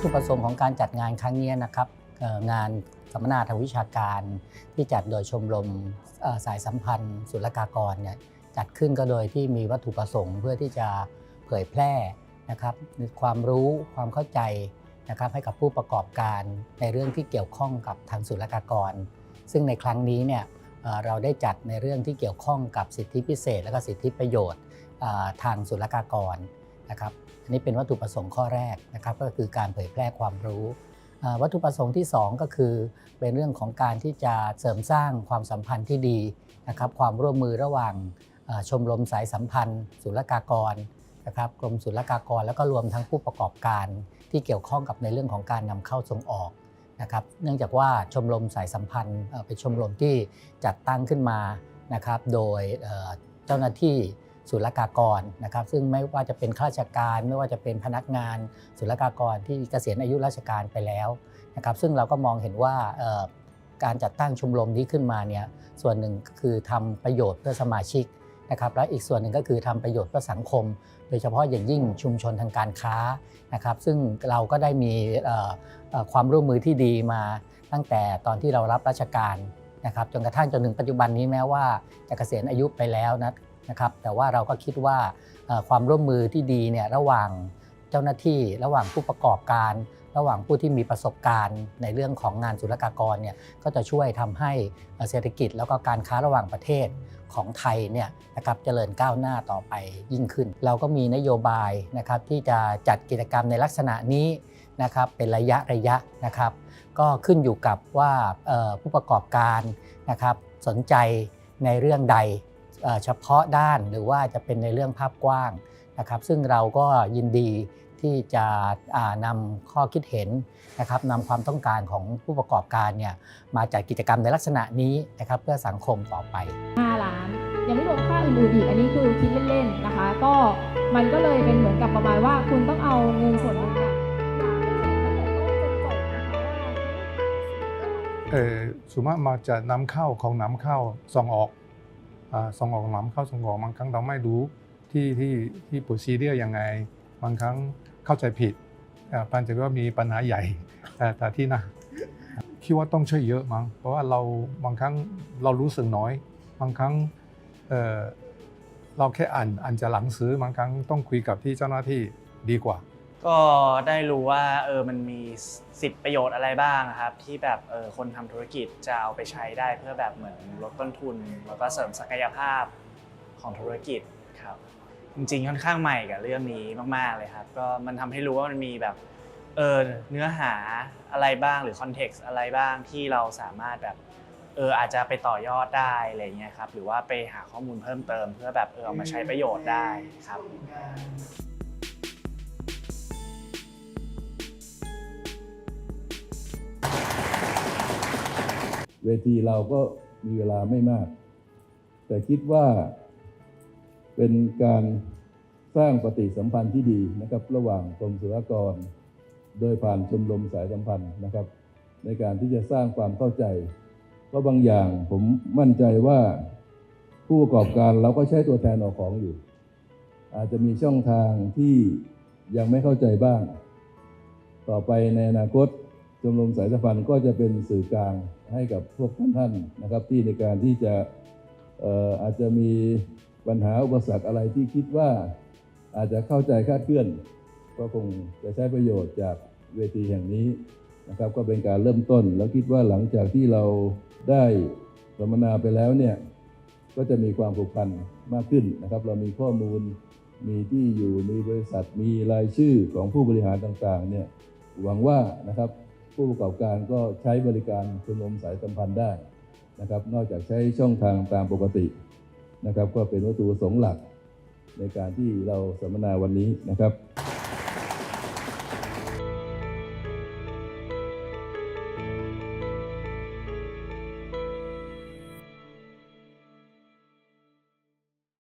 ตถุประสงค์ของการจัดงานครั้งนี้นะครับงานสัมมนาทางวิชาการที่จัดโดยชมรมสายสัมพันธ์ศุลกากรเนี่ยจัดขึ้นก็โดยที่มีวัตถุประสงค์เพื่อที่จะเผยแพร่นะครับความรู้ความเข้าใจนะครับให้กับผู้ประกอบการในเรื่องที่เกี่ยวข้องกับทางศุลกากร ซึ่งในครั้งนี้เนี่ยเราได้จัดในเรื่องที่เกี่ยวข้องกับสิทธิพิเศษ และก็สิทธิประโยชน์ทางศุลกากร นะครับอันนี้เป็นวัตถุประสงค์ข้อแรกนะครับก็คือการเผยแพร่ความรู้ วัตถุประสงค์ที่ 2 ก็คือเป็นเรื่องของการที่จะเสริมสร้างความสัมพันธ์ที่ดีนะครับความร่วมมือระหว่างชมรมสายสัมพันธ์ศุลกากรนะครับกรมศุลกากรแล้วก็รวมทั้งผู้ประกอบการที่เกี่ยวข้องกับในเรื่องของการนำเข้าส่งออกนะครับเนื่องจากว่าชมรมสายสัมพันธ์เป็นชมรมที่จัดตั้งขึ้นมานะครับโดยเจ้าหน้าที่ ศุลกากรนะครับ ซึ่งไม่ว่าจะเป็นข้าราชการ ไม่ว่าจะเป็นพนักงานศุลกากรที่เกษียณอายุราชการไปแล้วนะครับ ซึ่งเราก็มองเห็นว่าการจัดตั้งชมรมนี้ขึ้นมาเนี่ยส่วนหนึ่งก็คือทำประโยชน์เพื่อสมาชิกนะครับและอีกส่วนหนึ่งก็คือทำประโยชน์เพื่อสังคม โดยเฉพาะอย่างยิ่งชุมชนทางการค้านะครับ ซึ่งเราก็ได้มีความร่วมมือที่ดีมาตั้งแต่ตอนที่เรารับราชการนะครับจนกระทั่งจนถึงปัจจุบันนี้แม้ว่าจะเกษียณอายุไปแล้วนะ นะครับแต่ว่าเราก็คิดว่าความร่วมมือที่ดีเนี่ยระหว่างเจ้าหน้าที่ระหว่างผู้ประกอบการ ระหว่างผู้ที่มีประสบการณ์ ในเรื่องของงานศุลกากรเนี่ยก็จะช่วยทำให้เศรษฐกิจ แล้วก็การค้าระหว่างประเทศของไทยเนี่ยนะครับเจริญก้าวหน้าต่อไปยิ่งขึ้น เราก็มีนโยบายนะครับที่จะจัดกิจกรรมในลักษณะนี้นะครับเป็นระยะระยะนะครับ ก็ขึ้นอยู่กับว่าผู้ประกอบการนะครับสนใจในเรื่องใด เอ่อเฉพาะด้านหรือว่าจะเป็นในเรื่องภาพกว้างนะครับซึ่งเราก็ยินดีที่จะอ่านำข้อคิดเห็นนะครับนำความต้องการของผู้ประกอบการเนี่ยมาจัดกิจกรรมในลักษณะนี้นะครับเพื่อสังคมต่อไป 5 ล้าน ยังไม่รวมค่าอื่นๆอีกอันนี้คือคิดเล่นๆนะคะ ก็มันก็เลยเป็นเหมือนกับประมาณว่าคุณต้องเอาเงินส่วนหนึ่งเนี่ยหาตั้งแต่ต้นจนจบนะคะว่าเออส่วนมากมาจะนำเข้าของนำเข้าส่งออกอ่า ส่งออกนำเข้าส่งออกบางครั้งเราไม่รู้ที่ที่ที่โปรซีเรียยังไง บางครั้งเข้าใจผิดปันจะว่ามีปัญหาใหญ่แต่แต่ที่น่าคิดว่าต้องช่วยเยอะมั้งเพราะว่าเราบางครั้งเรารู้สึกน้อย บางครั้งเเราแค่อ่านอ่านจากหลังสือบางครั้งต้องคุยกับที่เจ้าหน้าที่ดีกว่า ก็ได้รู้ว่าเออมันมีสิทธิประโยชน์อะไรบ้างครับ ที่แบบเออคนทำธุรกิจจะเอาไปใช้ได้เพื่อแบบเหมือนลดต้นทุน แล้วก็เสริมศักยภาพของธุรกิจครับ จริงๆค่อนข้างใหม่กับเรื่องนี้มากๆเลยครับ ก็มันทำให้รู้ว่ามันมีแบบเออเนื้อหาอะไรบ้างหรือคอนเท็กซ์อะไรบ้างที่เราสามารถแบบเอออาจจะไปต่อยอดได้อะไรเงี้ยครับหรือว่าไปหาข้อมูลเพิ่มเติม เพื่อแบบเออเอามาใช้ประโยชน์ได้ครับ เวทีเราก็มีเวลาไม่มาก แต่คิดว่าเป็นการสร้างปฏิสัมพันธ์ที่ดีนะครับ ระหว่างกรมศุลกากร โดยผ่านชมรมสายสัมพันธ์นะครับ ในการที่จะสร้างความเข้าใจ เพราะบางอย่างผมมั่นใจว่าผู้ประกอบการเราก็ใช้ตัวแทนออกของอยู่ อาจจะมีช่องทางที่ยังไม่เข้าใจบ้าง ต่อไปในอนาคต ชมรมสายสัมพันธ์ก็จะเป็นสื่อกลางให้กับพวกท่านท่านนะครับที่ในการที่จะอาจจะมีปัญหาอุปสรรคอะไรที่คิดว่าอาจจะเข้าใจคลาดเคลื่อน ก็คงจะใช้ประโยชน์จากเวทีแห่งนี้นะครับก็เป็นการเริ่มต้น แล้วคิดว่าหลังจากที่เราได้สัมมนาไปแล้วเนี่ยก็จะมีความผูกพันมากขึ้นนะครับ เรามีข้อมูลมีที่อยู่มีบริษัทมีรายชื่อของผู้บริหารต่างๆเนี่ยหวังว่านะครับ ผู้ประกอบการก็ใช้บริการชมรมสายสัมพันธ์ได้นะครับ นอกจากใช้ช่องทางตามปกตินะครับ ก็เป็นวัตถุประสงค์หลักในการที่เราสัมมนาวันนี้นะครับ